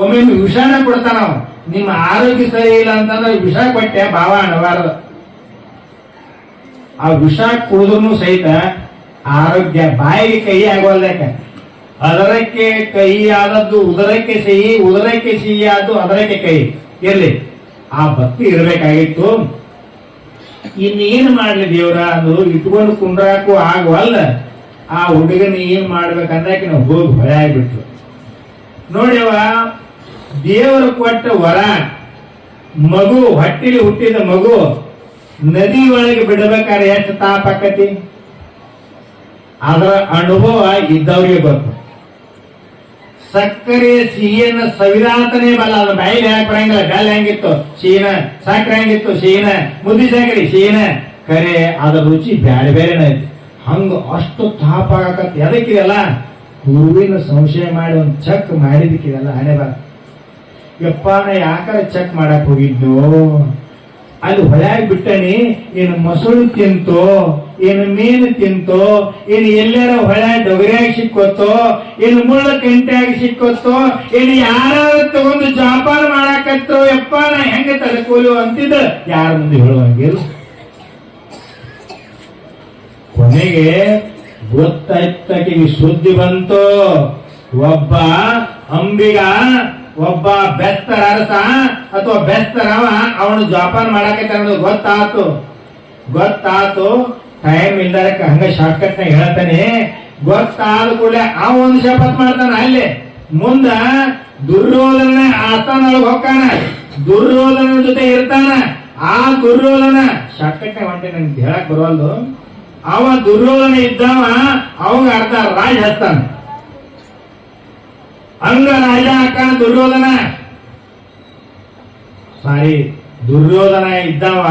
ಒಮ್ಮೆ ವಿಷಾನ ಕೊಡ್ತಾನ. ನಿಮ್ಮ ಆರೋಗ್ಯ ಸರಿ ಇಲ್ಲ ಅಂತಂದ್ರೆ ವಿಷ ಕೊಟ್ಟೆ, ಭಾವ ಅನ್ನಬಾರದು ಆ ವಿಷ ಕುಡಿದ್ರು ಸಹಿತ ಆರೋಗ್ಯ ಬಾಯಿಗೆ ಕೈ ಆಗೋಲ್ದಕ್ಕೆ ಅದರಕ್ಕೆ ಕೈ ಆದದ್ದು ಉದರಕ್ಕೆ ಸಿಹಿ ಉದರಕ್ಕೆ ಸಿಹಿ ಆದ್ದು ಅದರಕ್ಕೆ ಕೈ. ಇರ್ಲಿ. ಆ ಭಕ್ತಿ ಇರಬೇಕಾಗಿತ್ತು. ಇನ್ನೇನು ಮಾಡ್ಲಿ ದೇವ್ರ? ಅದು ಇಟ್ಕೊಂಡು ಕುಂಡ್ರಾಕು ಆಗವಲ್ಲ. ಆ ಹುಡುಗನ ಏನ್ ಮಾಡ್ಬೇಕಂದ್ರೆ ಹೋಗಿ ಹೊಳೆ ಆಗ್ಬಿಟ್ರು ನೋಡ್ಯವ ದೇವರು ಕೊಟ್ಟ ವರ, ಮಗು, ಹೊಟ್ಟಿಲಿ ಹುಟ್ಟಿದ ಮಗು, ನದಿ ಒಳಗೆ ಬಿಡಬೇಕಾದ್ರೆ ಎಷ್ಟು ತಾಪ ಆಕತಿ? ಅದರ ಅನುಭವ ಇದ್ದವ್ರಿಗೆ ಗೊತ್ತು. ಸಕ್ಕರೆ, ಸಿಹಿಯನ್ನ ಸವಿರಾತನೇ ಬಲ್ಲ ಅದು ಬಾಯಿಲಿ ಹಾಕಿ ಬರಂಗಿಲ್ಲ ಹೆಂಗಿತ್ತು? ಶೀನ ಸಕ್ಕರೆ ಹೆಂಗಿತ್ತು? ಶೀನ ಮುದ್ದಿ ಸಕ್ಕರೆ ಶೀನ ಕರೆ ಅದರ ರುಚಿ ಬ್ಯಾಡ ಬೇರೆನ ಐತಿ. ಹಂಗ ಅಷ್ಟು ತಾಪ ಆಗತ್ತೆ ಎದಕ್ಕಿದೆಲ್ಲ ಹೂವಿನ ಸಂಶಯ ಮಾಡಿ ಒಂದು ಚಕ್ ಮಾಡಿದಕ್ಕಿದೆಲ್ಲ ಹಣೆ ಬರ ಯಪ್ಪ ಯಾಕರ ಚೆಕ್ ಮಾಡಕ್ ಹೋಗಿದ್ದು ಅಲ್ಲಿ ಹೊಳ್ಯಾಗ ಬಿಟ್ಟನಿ, ಏನು ಮೊಸಳು ತಿಂತೋ, ಏನು ಮೀನು ತಿಂತೋ, ಏನು ಎಲ್ಲಾರ ಹೊಳ್ಯಾಗ ಡೊಗರಿಯಾಗಿ ಸಿಕ್ಕೋತೋ, ಏನು ಮುಳ್ಳ ಕಂಟೆಯಾಗಿ ಸಿಕ್ಕೋತೋ, ಏನು ಯಾರ ತಗೊಂಡು ಜಾಪಾರ ಮಾಡಾಕತ್ತೋ, ಯಪ್ಪ ಹೆಂಗ ತಡ್ಕೋಲು ಅಂತಿದ್ದ, ಯಾರ ಮುಂದೆ ಹೇಳುವಂಗಿಲ್ಲ ಕೊನೆಗೆ ಗೊತ್ತಾಯ್ತಕ್ಕೆ ಸುದ್ದಿ ಬಂತು, ಒಬ್ಬ ಅಂಬಿಗ ಒಬ್ಬ ಬೆಸ್ತ ಅರಸ ಅಥವಾ ಬೆಸ್ತರವ ಅವನು ಜೋಪಾನ ಮಾಡಕ್ಕೆ ಅನ್ನೋದು ಗೊತ್ತಾತು. ಗೊತ್ತಾತು. ಟೈಮ್ ಇಲ್ದಾರಕ್ಕೆ ಹಂಗ ಶಾರ್ಟ್ಕಟ್ ನಾಗ ಹೇಳ್ತಾನೆ. ಗೊತ್ತಾದ ಕೂಡಲೇ ಆ ಒಂದು ಶಪಥ ಮಾಡ್ತಾನ ಅಲ್ಲಿ. ಮುಂದ ದುರ್ಯೋಧನ ಆಸ್ಥಾನೊಳಗೆ ಹೋಗ್ತಾನ. ದುರ್ಯೋಧನ ಜೊತೆ ಇರ್ತಾನ. ಆ ದುರ್ಯೋಧನ ಶಾರ್ಟ್ಕಟ್ನ ಹೊಂಟೆ ನನ್ಗೆ ಹೇಳಕ್ ಬರವಲ್ದು. ಅವ ದುರ್ಯೋಧನ ಇದ್ದವ, ಅವಾಗ ಅರ್ಧ ರಾಜ ಹಸ್ತಾನ ಅಂಗ ರಾಜ ದುರ್ಯೋಧನ. ಸಾರಿ, ದುರ್ಯೋಧನ ಇದ್ದವ,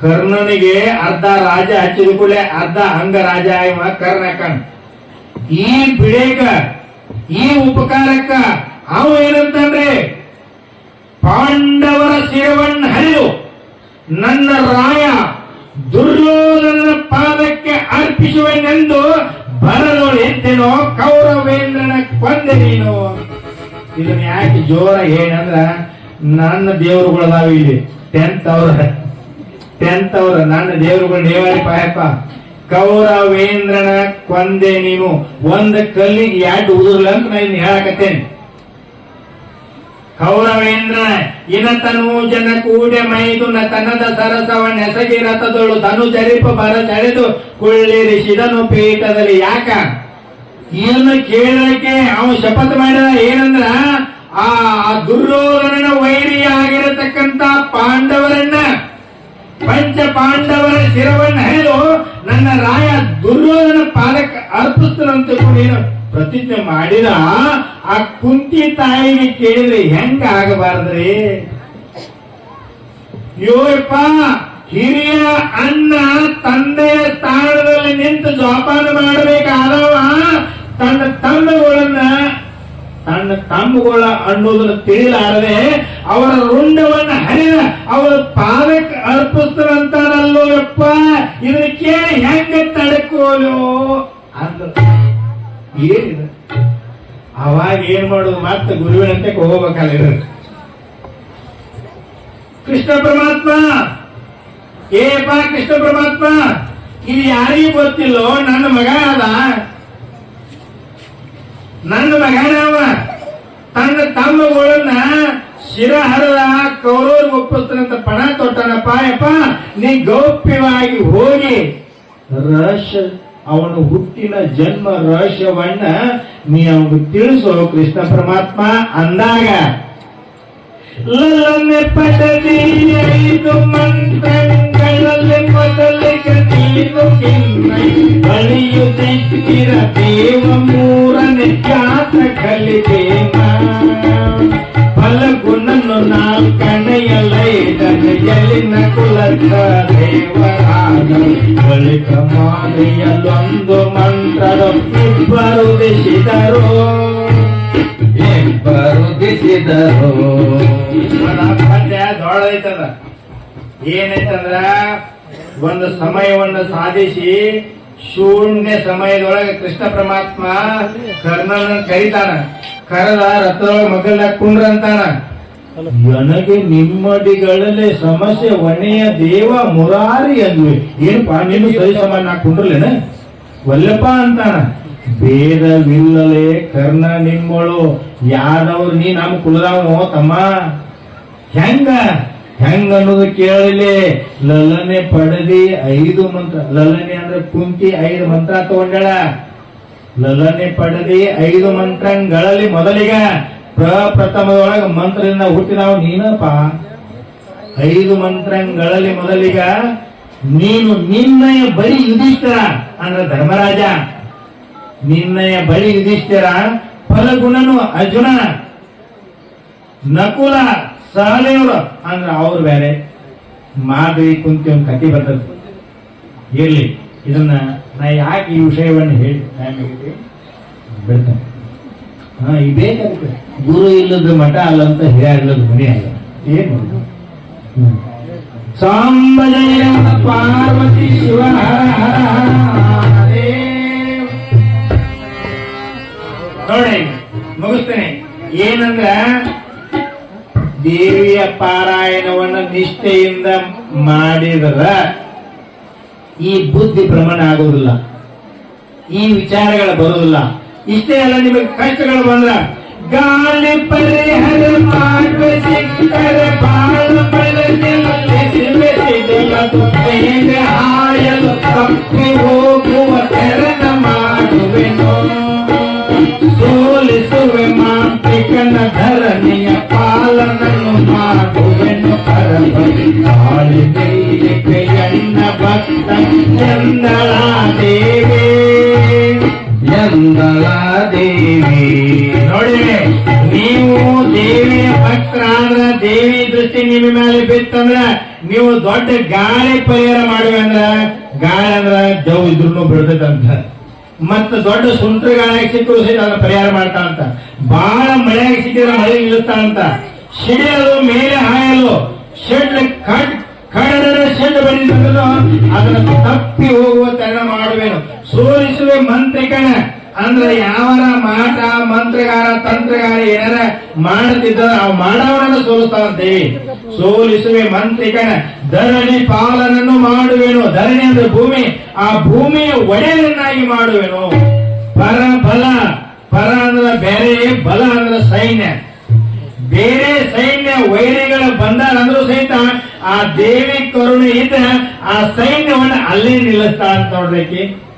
ಕರ್ಣನಿಗೆ ಅರ್ಧ ರಾಜ ಹಚ್ಚಿದ ಕೂಡಲೇ ಅರ್ಧ ಅಂಗ ರಾಜ ಇವ ಕರ್ಣ ಕಣ್. ಈ ಬಿಡೇಕ, ಈ ಉಪಕಾರಕ್ಕ ಅವ ಏನಂತಂದ್ರೆ, ಪಾಂಡವರ ಶಿರವನ್ನ ಹರಿದು ನನ್ನ ರಾಯ ದುರ್ಯೋಧನನ ಪಾದಕ್ಕೆ ಅರ್ಪಿಸುವೆನೆಂದು ಬರಲು ಎಂತೆನೋ ಕೌರವೇಂದ್ರನ ಕೊಂದೆ ನೀನು. ಇದನ್ನ ಯಾಕೆ ಜೋರ ಏನಂದ್ರ ನನ್ನ ದೇವರುಗಳದಾವ ಇಲ್ಲಿ. ಟೆಂತ್ ಅವ್ರ. ಟೆಂತ್ ಅವ್ರ. ನನ್ನ ದೇವರುಗಳು ದೇವಾರಿ ಪಾಯಪ್ಪ. ಕೌರವೇಂದ್ರನ ಕೊಂದೆ ನೀನು ಒಂದ ಕಲ್ಲಿಗೆ ಎರಡು ಉದುರ್ಲ ಅಂತ ನಾ ಇನ್ನು ಹೇಳಕತ್ತೇನೆ. ಕೌರವೇಂದ್ರ ಇನ ಜನ ಕೂಡೆ ಮೈದುನ ತನ್ನದ ನೆಸಗಿ ರಥದೊಳು ತನು ಜರಿಪ ಬರ ಸೆಳೆದು ಕುಳ್ಳಿರಿಸಿದನು ಪೀಠದಲ್ಲಿ. ಯಾಕ? ಇದನ್ನ ಕೇಳಕ್ಕೆ ಅವನು ಶಪಥ ಮಾಡಿದ ಏನಂದ್ರ ಆ ಆ ವೈರಿ ಆಗಿರತಕ್ಕಂತ ಪಾಂಡವರನ್ನ, ಪಂಚ ಪಾಂಡವರ ಶಿರವನ್ನ ಹೇಳು ನನ್ನ ರಾಯ ದುರ್ಯೋಧನ ಪಾದಕ್ಕೆ ಅರ್ಪಿಸ್ತಾನಂತ ಏನು ಪ್ರತಿಜ್ಞೆ ಮಾಡಿದ, ಆ ಕುಂತಿ ತಾಯಿಗೆ ಕೇಳಿದ್ರೆ ಹೆಂಗ ಆಗಬಾರ್ದ್ರಿ? ಯೋಯಪ್ಪ ಹಿರಿಯ ಅಣ್ಣ ತಂದೆಯ ಸ್ಥಾನದಲ್ಲಿ ನಿಂತು ಜೋಪಾನ ಮಾಡಬೇಕಾದವ ತನ್ನ ತಮ್ಮಗಳನ್ನ ತನ್ನ ತಮ್ಮಗಳ ಅನ್ನೋದನ್ನ ತಿಳಿಲಾರದೆ ಅವರ ರುಂಡವನ್ನ ಹರಿದ ಅವರ ಪಾದಕ್ಕೆ ಅರ್ಪಿಸ್ತಾರಂತಾರಲ್ಲೋ ಯಪ್ಪ? ಇದನ್ನ ಕೇಳಿ ಹೆಂಗೆ ತಡ್ಕೋಲು ಅಂದ ಏನಿದೆ? ಅವಾಗ ಏನ್ ಮಾಡೋದು? ಮತ್ತೆ ಗುರುವಿನಂತೆ ಹೋಗ್ಬೇಕಲ್ಲ ಕೃಷ್ಣ ಪರಮಾತ್ಮ! ಏಪ ಕೃಷ್ಣ ಪರಮಾತ್ಮ! ಇದು ಯಾರಿಗೂ ಗೊತ್ತಿಲ್ಲೋ? ನನ್ನ ಮಗ ಅದ. ನನ್ನ ಮಗನವ. ತನ್ನ ತಮ್ಮಗಳನ್ನ ಶಿರ ಹರದ ಕೌರವ್ರಿಗೆ ಒಪ್ಪಿಸ್ತಾನಂತ ಪಣ ತೊಟ್ಟನಪ್ಪ ಯಪ್ಪ ನೀ ಗೌಪ್ಯವಾಗಿ ಹೋಗಿ ರಹಸ್ಯ, ಅವನು ಹುಟ್ಟಿನ ಜನ್ಮ ರಹಸ್ಯವನ್ನ ನೀ ಅವನು ತಿಳಿಸೋ, ಕೃಷ್ಣ ಪರಮಾತ್ಮ ಅಂದಾಗ. ಲಲ್ಲನೆ ಪಟಲಿ ಐದು ಮಂತ್ರಗಳಲ್ಲಿ ಮೊದಲಿಗೆ ನೀನು ಕಿನ್ನೈ ಬಳಿಯುತ್ತಿರ ದೇವ ಕಲಿದೇನ ಫಲಗುಣನು ನಾಲ್ಕನೆಯಲೈದನು ಎಲಿನ ಕುಲದ ದೇವರಾದ ಬಳಿಕ ಮಾರಿಯಲೊಂದು ಮಂತ್ರರು ಇಬ್ಬರು ದಿಸಿದರು. ಇಬ್ಬರು ದಿಸಿದರು. ಪದ್ಯ ದೊಡ್ಡದೈತದ ಏನೈತಂದ್ರ ಒಂದು ಸಮಯವನ್ನು ಸಾಧಿಸಿ ಶೂನ್ಯ ಸಮಯದೊಳಗೆ ಕೃಷ್ಣ ಪರಮಾತ್ಮ ಕರ್ಣನ ಕರೀತಾನ. ಕರೆದ ರಥದೊಳಗೆ ಮಗಲ್ದಾಗ ಕುಂಡ್ರ ಅಂತಾನ. ನನಗೆ ನಿಮ್ಮಡಿಗಳಲ್ಲೇ ಸಮಸ್ಯೆ ಒಣೆಯ ದೇವ ಮುರಾರಿ ಅಂದ್ವಿ. ಏನಪ್ಪಾ ನೀನು ಸರಿ ಸಮಾನ ನಾ ಕುಂಡ್ರಲೇನ? ವಲ್ಲಪ್ಪ ಅಂತಾನ. ಭೇದವಿಲ್ಲಲೇ ಕರ್ಣ ನಿಮ್ಮಳು. ಯಾದವ್ರು ನೀ ನಮ್ಮ ಕುಲದವನು ತಮ್ಮ? ಹೆಂಗ? ಹೆಂಗ ಅನ್ನೋದು ಕೇಳಲಿ. ಲಲನೆ ಪಡೆದಿ ಐದು ಮಂತ್ರ. ಲಲನೆ ಅಂದ್ರೆ ಕುಂತಿ ಐದು ಮಂತ್ರ ತಗೊಂಡಳ. ಲಲನೆ ಪಡೆದಿ ಐದು ಮಂತ್ರಗಳಲ್ಲಿ ಮೊದಲಿಗ ಪ್ರಪ್ರಥಮದೊಳಗ ಮಂತ್ರದಿಂದ ಹುಟ್ಟಿದವ ನೀನಪ್ಪ. ಐದು ಮಂತ್ರಗಳಲ್ಲಿ ಮೊದಲಿಗ ನೀನು ನಿನ್ನಯ ಬಳಿ ಯುಧಿಷ್ಠಿರ ಅಂದ್ರ ಧರ್ಮರಾಜ. ನಿನ್ನಯ ಬಳಿ ಯುಧಿಷ್ಠಿರ, ಫಲಗುಣನು ಅರ್ಜುನ. ನಕುಲ ಸಹದೇವರು ಅಂದ್ರ ಅವ್ರು ಬೇರೆ. ಮಾದರಿ ಕುಂತಿ ಒಂದು ಕಥೆ ಬರ್ತದೆ. ಇರ್ಲಿ, ಇದನ್ನ ನಾ ಯಾಕೆ ಈ ವಿಷಯವನ್ನು ಹೇಳಿ ನಾನು? ಬಿಡ್ತೇನೆ ಹಾ ಕಲಿತೆ ಗುರು ಇಲ್ಲದ ಮಠ ಅಲ್ಲ ಅಂತ ಇಲ್ಲದ ಮನೆ ಅಲ್ಲ ಏನು ಮಾಡೋದು? ಹ್ಮ್. ಸಾಂಬ ಜಯ ಪಾರ್ವತಿ ಶಿವ ಹರ ಹರ ಹರ ನೋಡಿ ಮುಗಿಸ್ತೇನೆ ಏನಂದ್ರ ದೇವಿಯ ಪಾರಾಯಣವನ್ನ ನಿಷ್ಠೆಯಿಂದ ಮಾಡಿದ್ರ ಈ ಬುದ್ಧಿ ಭ್ರಮಣ ಆಗುವುದಿಲ್ಲ. ಈ ವಿಚಾರಗಳು ಬರುವುದಿಲ್ಲ. ಇಷ್ಟೇ ಅಲ್ಲ, ನಿಮಗೆ ಕಷ್ಟಗಳು ಬಂದ್ರ ಗಾಳಿ ಪರಿಹರ ಬಾಳು ಹೋಗುವ ದೇವಿ ದೃಷ್ಟಿ ನಿಮ್ಮ ಮೇಲೆ ಬಿತ್ತಂದ್ರ ನೀವು ದೊಡ್ಡ ಗಾಳಿ ಪರಿಹಾರ ಮಾಡುವ ಅಂದ್ರ, ಗಾಳಿ ಅಂದ್ರ ಜವ್ ಇದ್ರು ಬಿಡ್ತೈತಂತ ಮತ್ತ ದೊಡ್ಡ ಸುಂಟ್ರ ಗಾಳಿ ಸಿಕ್ಕರು ಸಹಿತ ಅದನ್ನ ಪರಿಹಾರ ಮಾಡ್ತಾ ಅಂತ. ಬಹಳ ಮಳೆ ಸಿಕ್ಕಿದ್ರೆ ಮಳೆ ನಿಲ್ಲಿಸ್ತಾ ಅಂತ. ಸಿಡಿಯಲು, ಮೇಲೆ ಹಾಯಲು ಶೆಡ್ ಕಟ್ ಕಡದರ ಶೆಡ್ ಬಂದಿದ್ದನ್ನು ಅದನ್ನು ತಪ್ಪಿ ಹೋಗುವ ತರಣ ಮಾಡುವೆನು. ಸೋಲಿಸುವೆ ಮಂತ್ರಿಕನ ಅಂದ್ರೆ ಯಾವರ ಮಾಟ, ಮಂತ್ರಗಾರ, ತಂತ್ರಗಾರ ಏನಾರ ಮಾಡುತ್ತಿದ್ದ ಆ ಮಾಡವನನ್ನು ಸೋಲಿಸ್ತಾವಂತೇವಿ ಸೋಲಿಸುವೆ ಮಂತ್ರಿಕನ ಧರಣಿ ಪಾಲನನ್ನು ಮಾಡುವೆನು. ಧರಣಿ ಅಂದ್ರೆ ಭೂಮಿ. ಆ ಭೂಮಿಯ ಒಡೆಯನ್ನಾಗಿ ಮಾಡುವೆನು. ಪರ ಬಲ. ಪರ ಅಂದ್ರೆ ಬೇರೆ, ಬಲ ಅಂದ್ರೆ ಸೈನ್ಯ. ಬೇರೆ ಸೈನ್ಯ ವೈರಿಗಳ ಬಂದಾರ ಅಂದ್ರೂ ಸಹಿತ ಆ ದೇವಿ ಕರುಣೆ ಇದ್ದ ಆ ಸೈನ್ಯವನ್ನು ಅಲ್ಲಿ ನಿಲ್ಲಿಸ್ತಾ ಅಂತ ನೋಡ್ಬೇಕು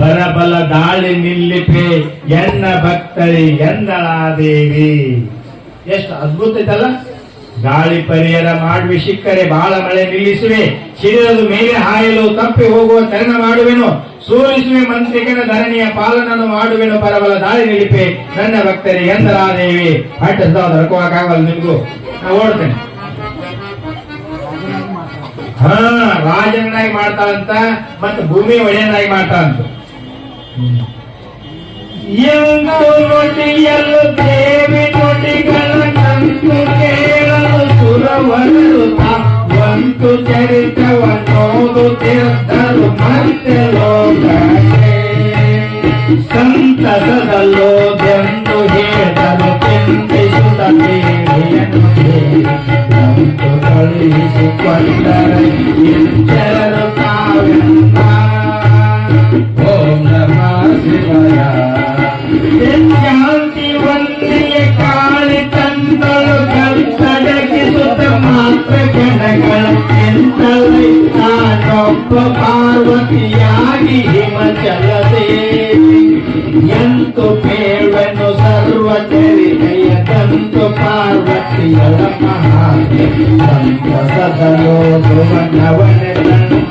ಪರಬಲ ದಾಳಿ ನಿಲ್ಲಿಪೆ ಎನ್ನ ಭಕ್ತರಿ ಎಂದಳಾದೇವಿ ಎಷ್ಟು ಅದ್ಭುತ ಐತಲ್ಲ? ಗಾಳಿ ಪರಿಹಾರ ಮಾಡುವೆ ಸಿಕ್ಕರೆ ಬಾಳ ಮಳೆ ನಿಲ್ಲಿಸುವೆ. ಶಿರದು ಮೇಲೆ ಹಾಯಲು ತಪ್ಪಿ ಹೋಗುವ ತರಣ ಮಾಡುವೆನು. ಸೋಲಿಸುವೆ ಮಂತ್ರಿಕನ ಧರಣಿಯ ಪಾಲನನ್ನು ಮಾಡುವೆನು. ಪರಬಲ ದಾಳಿ ನಿಲ್ಲಿಪೆ ನನ್ನ ಭಕ್ತರಿ ಎಂದಳಾದೇವಿ ಹಟ್ಟ ದರ್ಕೋಕ್ಕಾಗಲ್ಲ ನಿಮ್ಗೂ. ನಾ ಓಡ್ತೇನೆ. ಹಾ ರಾಜನಾಗಿ ಮಾಡ್ತಾಳಂತ ಮತ್ತೆ ಭೂಮಿ ಒಡೆಯನಾಗಿ ಮಾಡ್ತಾಳಂತ. ನುಡಿಯಲು ದೇವಿ ನುಡಿಗಳ ಕಂತು ಕೇಳಲು ಸುರವರು ಒಂದು ಚರಿತವನ್ನೋದು ತೀರ್ಥರು ಮತ್ತೆ ಲೋಕಕ್ಕೆ ಸಂತಸದಲ್ಲೋದೆಂದು ಹೇಳಿದರು ಚಿಂತಿಸುತ್ತ ದೇವಿಯನ್ನು ನಂತು ಕಳುಹಿಸಿಕೊಂಡರೆ ಎಚ್ಚರರು ತಾವೆಂದ ಗಣಗಳ ಎಂತಲೈ ನಾನೊಬ್ಬ ಪಾರ್ವತಿಯಾಗಿ ಹಿಮಚಲದೆ ಎಂತು ಬೇವನು ಸರ್ವ ಚರಿತೆಯ ತಂತು ಪಾರ್ವತಿಯಳ ಮಹಾತ್ಮೆ ಸಂತಸದಲೋ ಧ್ರುವನವನೆ ತಂದ